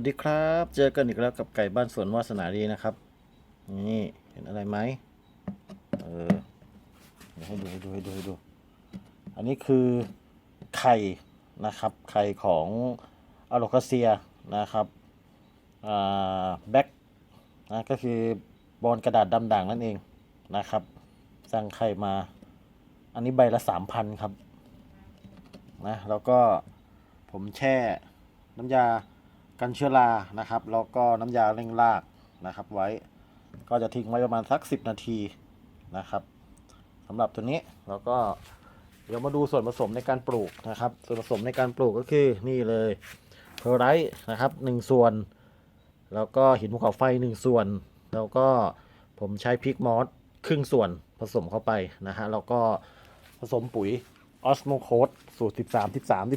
วัสดีครับ เจอกันอีกแล้วกับไก่บ้านสวนวาสนาดีนะครับ นี่เห็นอะไรไหมเออให้ดูให้ดูให้ดูให้ดู อันนี้คือไข่นะครับ ไข่ของอะโลคาเซียนะครับอ่าแบ็กนะก็คือบอลกระดาษดำด่างนั่นเองนะครับ สั่งไข่มา อันนี้ใบละสามพันครับนะแล้วก็ผมแช่น้ำยา กันเชื้อรานะครับ แล้วก็น้ำยาเร่งรากนะครับ ไว้ ก็จะทิ้งไว้ประมาณสัก 10 นาทีนะครับสำหรับตัวนี้แล้วก็เดี๋ยวมาดูส่วนผสมในการปลูกนะครับ ส่วนผสมในการปลูกก็คือนี่เลยเพอร์ไรท์นะครับหนึ่งส่วน แล้วก็หินภูเขาไฟหนึ่งส่วน แล้วก็ผมใช้พริกมอสครึ่งส่วนผสมเข้าไปนะฮะแล้วก็ผสมปุ๋ยออสโมโคดสูตร 13 13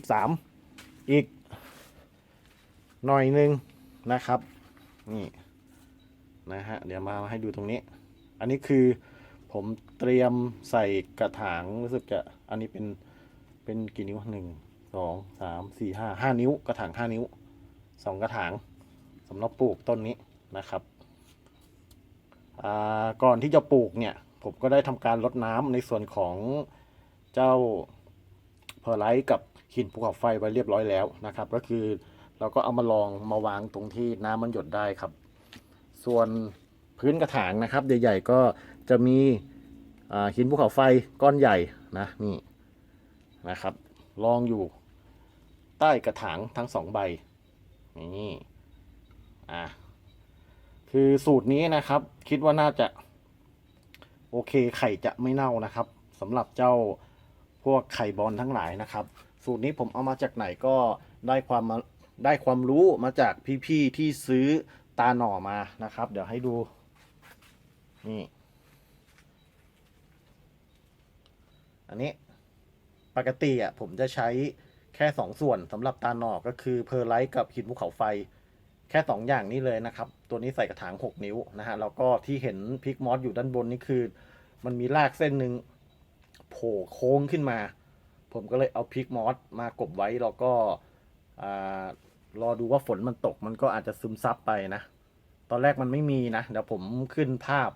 13 อีก หน่อยหนึงนะครับ นี่นะฮะเดี๋ยวมาให้ดูตรงนี้ อันนี้คือผมเตรียมใส่กระถางรู้สึกจะอันนี้เป็นเป็นกี่นิ้วหนึ่งสองสามสี่ห้าห้านิ้ว กระถางห้านิ้วสองกระถางสำหรับปลูกต้นนี้นะครับอ่าก่อนที่จะปลูกเนี่ยผมก็ได้ทำการรดน้ำในส่วนของเจ้าเพอร์ไลท์กับหินภูเขาไฟไว้เรียบร้อยแล้วนะครับ ก็คือ เราก็เอามาลองมาวางตรงที่น้ำมันหยดได้ครับ ส่วนพื้นกระถางนะครับใหญ่ๆก็จะมีหินภูเขาไฟก้อนใหญ่นะนี่นะครับลองอยู่ใต้กระถางทั้งสองใบนี่อะคือสูตรนี้นะครับ คิดว่าน่าจะ โอเคไข่จะไม่เน่านะครับสำหรับเจ้าพวกไข่บอลทั้งหลายนะครับ สูตรนี้ผมเอามาจากไหนก็ได้ความมา ได้ความรู้มาจากพี่ๆที่ซื้อตาหน่อมานะครับ เดี๋ยวให้ดู นี่อันนี้ปกติอะผมจะใช้แค่สองส่วนสำหรับตาหน่อก็คือเพอร์ไลท์กับหินภูเขาไฟ แค่สองอย่างนี้เลยนะครับ ตัวนี้ใส่กระถาง 6 นิ้วนะฮะแล้วก็ที่เห็นพิกมอสอยู่ด้านบนนี่คือ มันมีรากเส้นหนึ่งโผล่โค้งขึ้นมา ผมก็เลยเอาพิกมอสมากบไว้แล้วก็อ่า รอดูว่าฝนมันตกมันก็อาจจะซึมซับไปนะ ตอนแรกมันไม่มีนะเดี๋ยวผมขึ้นภาพ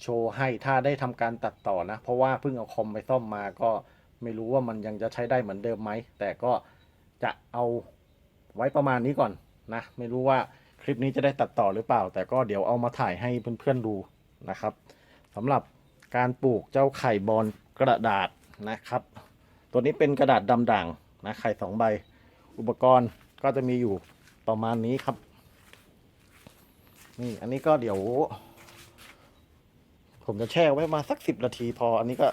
โชว์ให้ถ้าได้ทำการตัดต่อนะ เพราะว่าเพิ่งเอาคอมไปซ่อมมาก็ไม่รู้ว่ามันยังจะใช้ได้เหมือนเดิมไหม แต่ก็จะเอาไว้ประมาณนี้ก่อนนะ ไม่รู้ว่าคลิปนี้จะได้ตัดต่อหรือเปล่า แต่ก็เดี๋ยวเอามาถ่ายให้เพื่อนๆดูนะครับสำหรับการปลูกเจ้าไข่บอลกระดาษนะครับ ตัวนี้เป็นกระดาษดำด่างนะไข่สองใบ อุปกรณ์ ก็จะมีอยู่ประมาณนี้ครับ นี่อันนี้ก็เดี๋ยว ผมจะแช่ไว้มาสักสิบนาทีพอ อันนี้ก็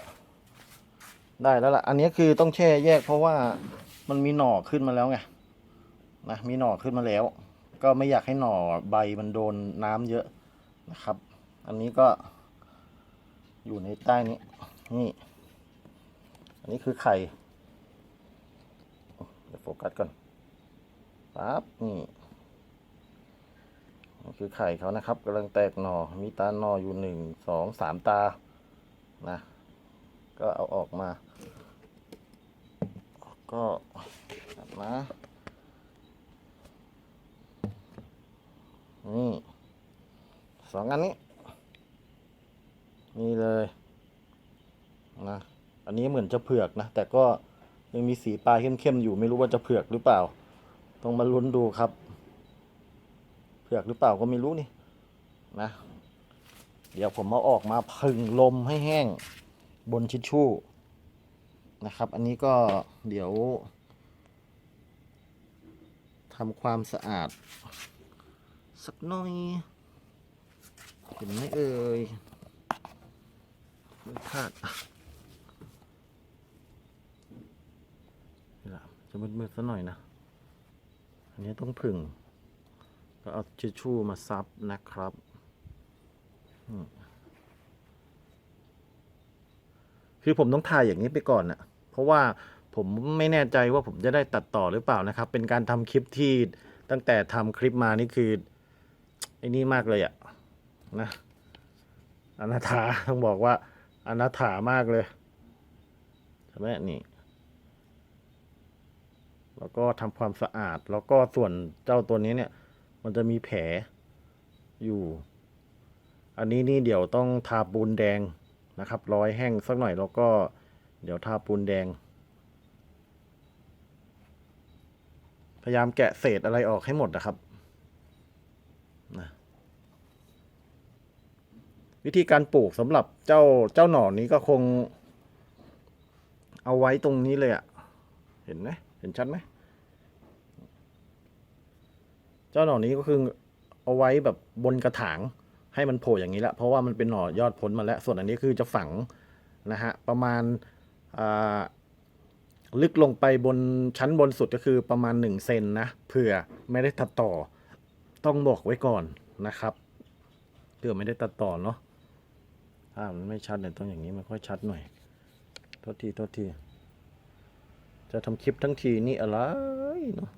ได้แล้วล่ะ อันนี้คือต้องแช่แยกเพราะว่ามันมีหน่อขึ้นมาแล้วไงนะมีหน่อขึ้นมาแล้ว ก็ไม่อยากให้หน่อใบมันโดนน้ำเยอะนะครับ อันนี้ก็อยู่ในใต้นี้ นี่ อันนี้คือไข่ เดี๋ยวโฟกัสก่อน ปั๊บนี่คือไข่เขานะครับกำลังแตกหน่อมีตาหน่ออยู่หนึ่งสองสามตานะก็เอาออกมา ก็ตัดมานี่สองอันนี้ นี่เลยนะอันนี้เหมือนจะเผือกนะ แต่ก็ยังมีสีปลายเข้มๆอยู่ไม่รู้ว่าจะเผือกหรือเปล่า ต้องมาลุ้นดูครับ เผือกหรือเปล่าก็ไม่รู้นี่นะ เดี๋ยวผมเอาออกมาพึ่งลมให้แห้งบนชิชชู่นะครับ อันนี้ก็เดี๋ยวทำความสะอาด สักหน่อยเห็นไหมเอ่ยไม่พลาดอะนี่ละจะมืดๆซะหน่อยนะ อันนี้ต้องผึ่ง ก็เอาทิชชู่มาซับนะครับคือผมต้องถ่ายอย่างนี้ไปก่อนนะ่ะเพราะว่าผมไม่แน่ใจว่าผมจะได้ตัดต่อหรือเปล่านะครับ เป็นการทำคลิปที่ตั้งแต่ทำคลิปมานี่คือไอ้นี่มากเลยอะนะอนาถาต้องบอกว่าอนาถามากเลยใช่ไหมนี่ แล้วก็ทำความสะอาด แล้วก็ส่วนเจ้าตัวนี้เนี่ย มันจะมีแผลอยู่ อันนี้นี่เดี๋ยวต้องทาปูนแดงนะครับร้อยแห้งสักหน่อยแล้วก็เดี๋ยวทาปูนแดง พยายามแกะเศษอะไรออกให้หมดนะครับนะวิธีการปลูกสำหรับเจ้าเจ้าหน่อนี้ก็คง เอาไว้ตรงนี้เลยอะเห็นไหม เห็นชัดไหมเจ้าหน่อนี้ก็คือเอาไว้แบบบนกระถางให้มันโผล่อย่างนี้แหละเพราะว่ามันเป็นหน่อยอดพ้นมาแล้ว ส่วนอันนี้คือจะฝังนะฮะประมาณาลึกลงไปบนชั้นบนสุดก็คือประมาณ1เซนนะเผื่อไม่ได้ตัดต่อต้องบอกไว้ก่อนนะครับเผื่อไม่ได้ตัดต่อเนาะภาพมันไม่ชัดเนี่ยต้องอย่างนี้มันค่อยชัดหน่อยโทษทีโทษที จะทำคลิปทั้งทีนี่อะไรเนาะ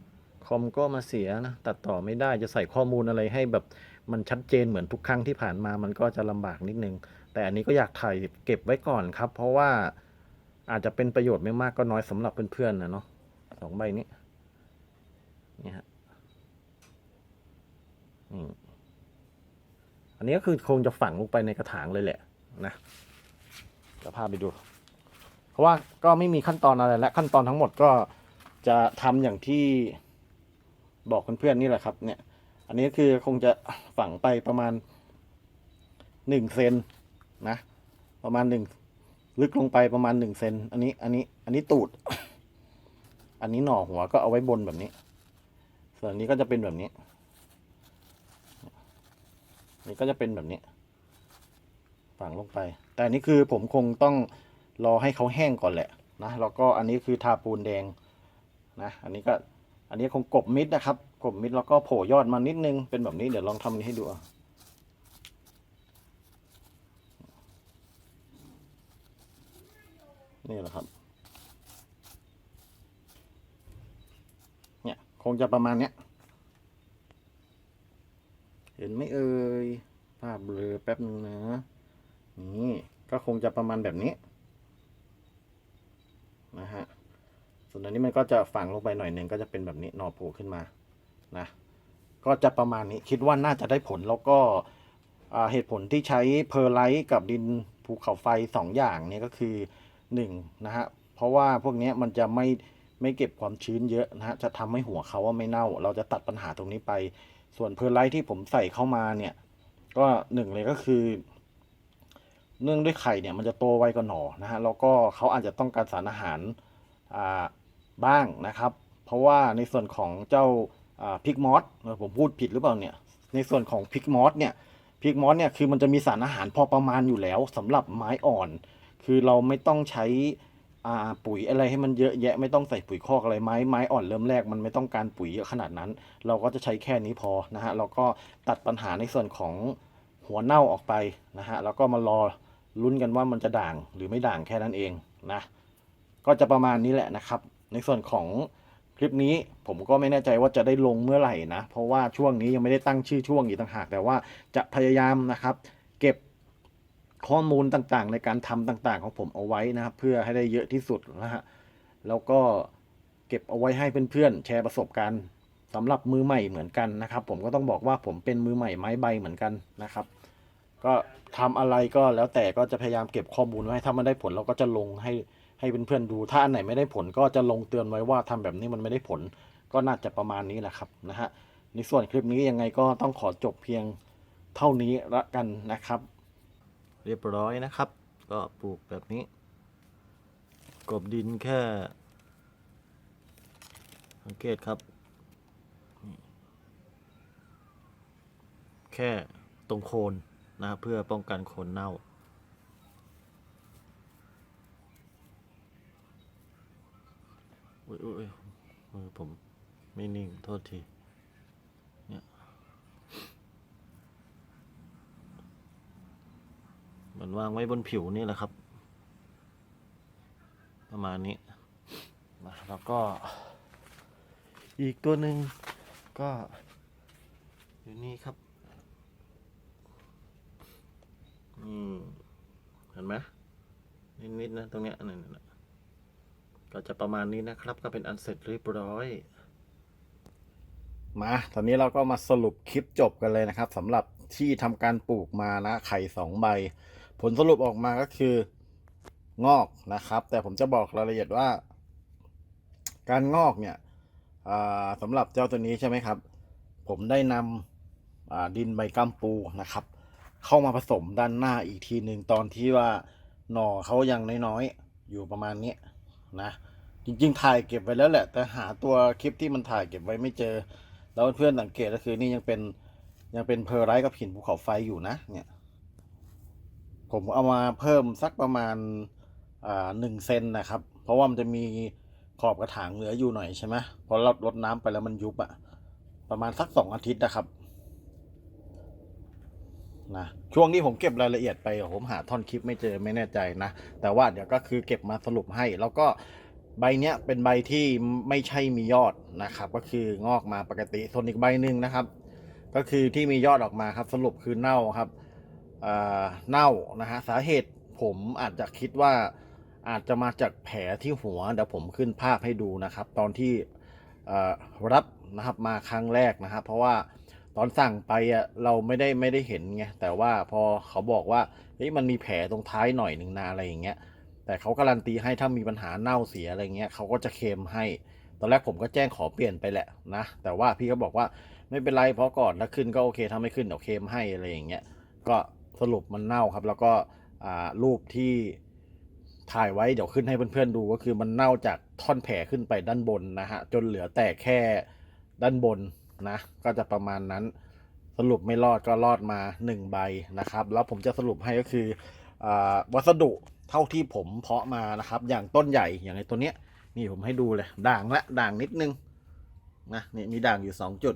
คอมก็มาเสียนะตัดต่อไม่ได้จะใส่ข้อมูลอะไรให้แบบมันชัดเจนเหมือนทุกครั้งที่ผ่านมามันก็จะลำบากนิดนึง แต่อันนี้ก็อยากถ่ายเก็บไว้ก่อนครับ เพราะว่าอาจจะเป็นประโยชน์ไม่มากก็น้อยสำหรับเพื่อนๆนะเนาะสองใบนี้นี่ฮะอันนี้ก็คือคงจะฝังลงไปในกระถางเลยแหละนะจะพาไปดู เพราะว่าก็ไม่มีขั้นตอนอะไรและขั้นตอนทั้งหมดก็จะทำอย่างที่บอกเพื่อนๆนี่แหละครับ เนี่ย อันนี้คือคงจะฝังไปประมาณหนึ่งเซนนะ ประมาณหนึ่งลึกลงไปประมาณหนึ่งเซนอันนี้อันนี้ อันนี้ตูด อันนี้หน่อหัวก็เอาไว้บนแบบนี้ ส่วนนนี้ก็จะเป็นแบบนี้ นี่ก็จะเป็นแบบนี้ ฝังลงไป แต่อันนี้คือผมคงต้อง รอให้เขาแห้งก่อนแหละนะแล้วก็อันนี้คือทาปูนแดงนะอันนี้ก็อันนี้คงกบมิดนะครับ กบมิดแล้วก็โผล่ยอดมานิดนึงเป็นแบบนี้เดี๋ยวลองทำนี้ให้ดูนี่แหละครับเนี่ยคงจะประมาณเนี้ยเห็นไหมเอ่ยภาพเบลอแป๊บนึงนะนี่ก็คงจะประมาณแบบนี้ นะฮะ ส่วนอันนี้มันก็จะฝังลงไปหน่อยหนึ่งก็จะเป็นแบบนี้หน่อโผล่ขึ้นมานะก็จะประมาณนี้คิดว่าน่าจะได้ผลแล้วก็เหตุผลที่ใช้เพอร์ไลท์กับดินภูเขาไฟสองอย่างนี้ก็คือหนึ่งนะฮะเพราะว่าพวกนี้มันจะไม่ไม่เก็บความชื้นเยอะนะฮะจะทำให้หัวเขาว่าไม่เน่า เราจะตัดปัญหาตรงนี้ไป ส่วนเพอร์ไลท์ที่ผมใส่เข้ามาเนี่ยก็หนึ่งเลยก็คือ เนื่องด้วยไข่เนี่ยมันจะโตไวกว่าหนอนะฮะแล้วก็เขาอาจจะต้องการสารอาหารอ่า บ้างนะครับ เพราะว่าในส่วนของเจ้าพิกมอสผมพูดผิดหรือเปล่าเนี่ย ในส่วนของพิกมอสเนี่ยพิกมอสเนี่ยคือมันจะมีสารอาหารพอประมาณอยู่แล้วสำหรับไม้อ่อน คือเราไม่ต้องใช้ปุ๋ยอะไรให้มันเยอะแยะไม่ต้องใส่ปุ๋ยคอกอะไรไม้ไม้อ่อนเริ่มแรกมันไม่ต้องการปุ๋ยเยอะขนาดนั้น เราก็จะใช้แค่นี้พอนะฮะแล้วก็ตัดปัญหาในส่วนของหัวเน่าออกไปนะฮะแล้วก็มารอลุ้นกันว่ามันจะด่างหรือไม่ด่างแค่นั้นเองนะก็จะประมาณนี้แหละนะครับ ในส่วนของคลิปนี้ผมก็ไม่แน่ใจว่าจะได้ลงเมื่อไหร่นะ เพราะว่าช่วงนี้ยังไม่ได้ตั้งชื่อช่วงอีกต่างหาก แต่ว่าจะพยายามนะครับ เก็บข้อมูลต่างๆ ในการทำต่างๆ ของผมเอาไว้นะครับ เพื่อให้ได้เยอะที่สุดนะฮะแล้วก็เก็บเอาไว้ให้เพื่อนๆแชร์ประสบการณ์สำหรับมือใหม่เหมือนกันนะครับ ผมก็ต้องบอกว่าผมเป็นมือใหม่ไม้ใบเหมือนกันนะครับ ก็ทำอะไรก็แล้วแต่ก็จะพยายามเก็บข้อมูลไว้ถ้ามันได้ผลเราก็จะลงให้ให้เพื่อนๆดู ถ้าอันไหนไม่ได้ผลก็จะลงเตือนไว้ว่าทำแบบนี้มันไม่ได้ผล ก็น่าจะประมาณนี้แหละครับนะฮะในส่วนคลิปนี้ยังไงก็ต้องขอจบเพียงเท่านี้ละกันนะครับ เรียบร้อยนะครับ ก็ปลูกแบบนี้ กบดินแค่สังเกตครับ แค่ตรงโคน นะเพื่อป้องกันโคนเน่า อุ้ยอุ้ยมือผมไม่นิ่งโทษที เนี่ย เหมือนวางไว้บนผิวนี่แหละครับ ประมาณนี้นะแล้วก็ อีกตัวหนึ่งก็อยู่นี่ครับ อืมเห็นไหมนิดๆนะตรงเนี้ยนั่นะก็จะประมาณนี้นะครับ ก็เป็นอันเสร็จเรียบร้อยมาตอนนี้เราก็มาสรุปคลิปจบกันเลยนะครับสำหรับที่ทำการปลูกมานะไข่สองใบ ผลสรุปออกมาก็คืองอกนะครับ แต่ผมจะบอกรายละเอียดว่า การงอกเนี่ยสำหรับเจ้าตัวนี้ใช่ไหมครับ ผมได้นำดินใบกัมปูนะครับ เข้ามาผสมด้านหน้าอีกทีหนึ่งตอนที่ว่าหน่อเขายังน้อยๆอยู่ประมาณนี้นะ จริง ๆ ถ่ายเก็บไว้แล้วแหละ แต่หาตัวคลิปที่มันถ่ายเก็บไว้ไม่เจอ แล้วเพื่อนสังเกตก็คือนี่ยังเป็นยังเป็นเพอร์ไรท์กับหินภูเขาไฟอยู่นะ เนี่ย ผมเอามาเพิ่มสักประมาณอ่าหนึ่งเซนนะครับ เพราะว่ามันจะมีขอบกระถางเหลืออยู่หน่อยใช่ไหมพอเราลดน้ำไปแล้วมันยุบอะประมาณสักสองอาทิตย์นะครับ นะช่วงที่ผมเก็บรายละเอียดไปผมหาท่อนคลิปไม่เจอไม่แน่ใจนะ แต่ว่าเดี๋ยวก็คือเก็บมาสรุปให้ แล้วก็ใบเนี้ยเป็นใบที่ไม่ใช่มียอดนะครับ ก็คืองอกมาปกติส่วนอีกใบหนึ่งนะครับ ก็คือที่มียอดออกมาครับ สรุปคือเน่าครับเน่านะฮะสาเหตุผมอาจจะคิดว่าอาจจะมาจากแผลที่หัวเดี๋ยวผมขึ้นภาพให้ดูนะครับ ตอนที่รับนะครับมาครั้งแรกนะครับ เพราะว่า ตอนสั่งไปอะเราไม่ได้ไม่ได้เห็นไงแต่ว่าพอเขาบอกว่าเฮ้ยมันมีแผลตรงท้ายหน่อยหนึ่งนะอะไรอย่างเงี้ย แต่เขาการันตีให้ถ้ามีปัญหาเน่าเสียอะไรเงี้ยเขาก็จะเคมให้ ตอนแรกผมก็แจ้งขอเปลี่ยนไปแหละนะแต่ว่าพี่ก็บอกว่าไม่เป็นไรเพราะก่อนถ้าขึ้นก็โอเคถ้าไม่ขึ้นเดี๋ยวเคมให้อะไรอย่างเงี้ยก็สรุปมันเน่าครับ แล้วก็รูปที่ถ่ายไว้เดี๋ยวขึ้นให้เพื่อนๆดูก็คือมันเน่าจากท่อนแผลขึ้นไปด้านบนนะฮะจนเหลือแต่แค่ด้านบน นะ ก็จะประมาณนั้น สรุปไม่รอดก็รอดมาหนึ่งใบนะครับ แล้วผมจะสรุปให้ก็คืออวัสดุเท่าที่ผมเพาะมานะครับ อย่างต้นใหญ่อย่างในตัวเนี้ย นี่ผมให้ดูเลย ด่างละด่างนิดนึงนะนี่มีด่างอยู่สองจุด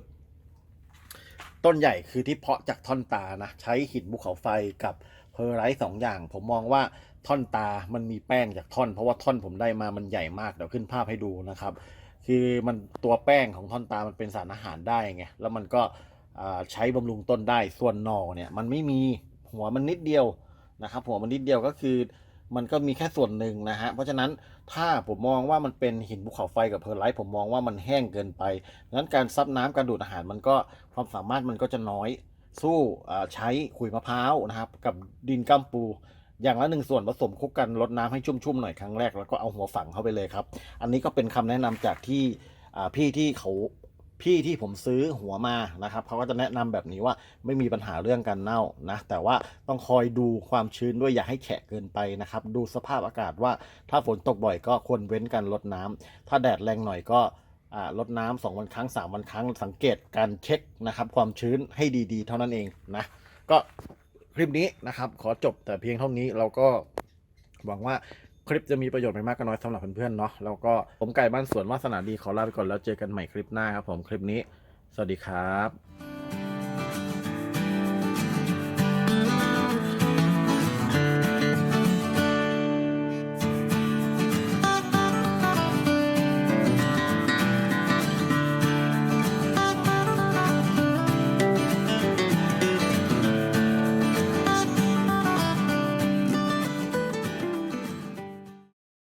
ต้นใหญ่คือที่เพาะจากท่อนตานะ ใช้หินภูเขาไฟกับเพอร์ไรท์สองอย่าง ผมมองว่าท่อนตามันมีแป้งจากท่อน เพราะว่าท่อนผมได้มามันใหญ่มากเดี๋ยวขึ้นภาพให้ดูนะครับ คือมันตัวแป้งของท่อนตามันเป็นสารอาหารได้ไงแล้วมันก็ใช้บำรุงต้นได้ส่วนหน่อเนี่ยมันไม่มีหัวมันนิดเดียวนะครับ หัวมันนิดเดียวก็คือ มันก็มีแค่ส่วนหนึ่งนะฮะเพราะฉะนั้นถ้าผมมองว่ามันเป็นหินภูเขาไฟกับเพอร์ไลท์ผมมองว่ามันแห้งเกินไปดังนั้นการซับน้ำการดูดอาหารมันก็ความสามารถมันก็จะน้อยสู้ใช้ขุยมะพร้าวนะครับกับดินกัมปู อย่างละหนึ่งส่วนผสมคุกกันลดน้ำให้ชุ่มๆหน่อยครั้งแรกแล้วก็เอาหัวฝังเข้าไปเลยครับ อันนี้ก็เป็นคำแนะนำจากที่พี่ที่เขาพี่ที่ผมซื้อหัวมานะครับเขาก็จะแนะนำแบบนี้ว่าไม่มีปัญหาเรื่องการเน่านะแต่ว่าต้องคอยดูความชื้นด้วยอย่าให้แฉะเกินไปนะครับ ดูสภาพอากาศว่าถ้าฝนตกบ่อยก็ควรเว้นการลดน้ำถ้าแดดแรงหน่อยก็ลดน้ำสองวันครั้งสามวันครั้งสังเกตการเช็คนะครับ ความชื้นให้ดีๆ เท่านั้นเองนะก็ คลิปนี้นะครับ ขอจบแต่เพียงเท่านี้เราก็หวังว่าคลิปจะมีประโยชน์ไม่มากก็น้อยสำหรับเพื่อนๆเนาะแล้วก็ผมไก่บ้านสวนวาสนาดีขอลาไปก่อนแล้วเจอกันใหม่คลิปหน้าครับผมคลิปนี้ สวัสดีครับ